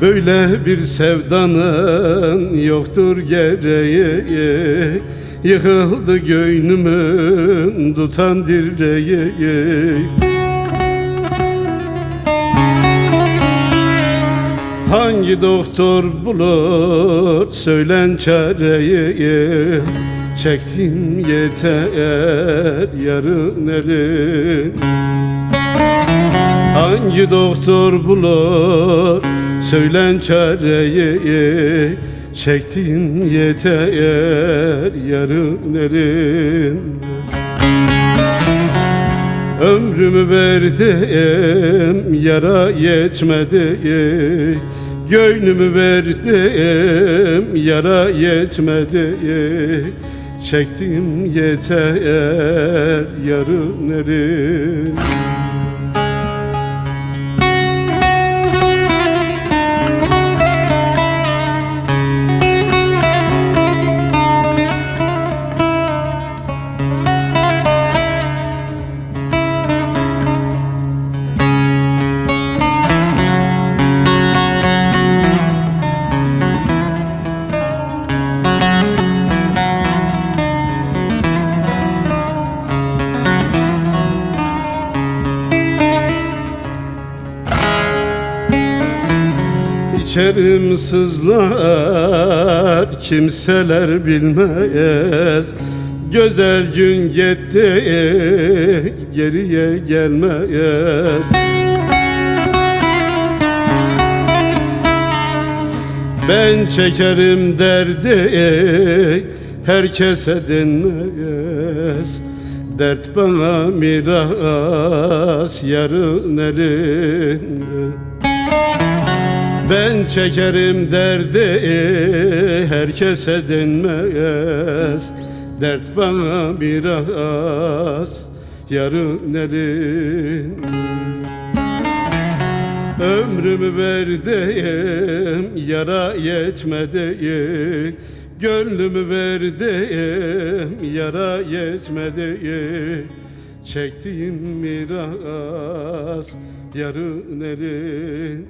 Böyle bir sevdanın yoktur gereği. Yıkıldı göynümün tutan direği Hangi doktor bulur söylen çareyi? Çektim yeter yarın elin Hangi doktor bulur söylen çareyi Çektim yeter yarın elin Ömrümü verdim yara yetmedi. Göynümü verdim yara yetmedi. Çektim yeter yarın erin İçerim sızlar kimseler bilmez. Güzel gün gitti geriye gelmez. Ben çekerim derdi herkese denmez. Dert bana miras yarın elinde ben çekerim derdi herkese denmez. Dert bana biraz yarın elin Ömrümü verdim yara yetmedi. Gönlümü verdim yara yetmedi. Çektiğim miras yarın elin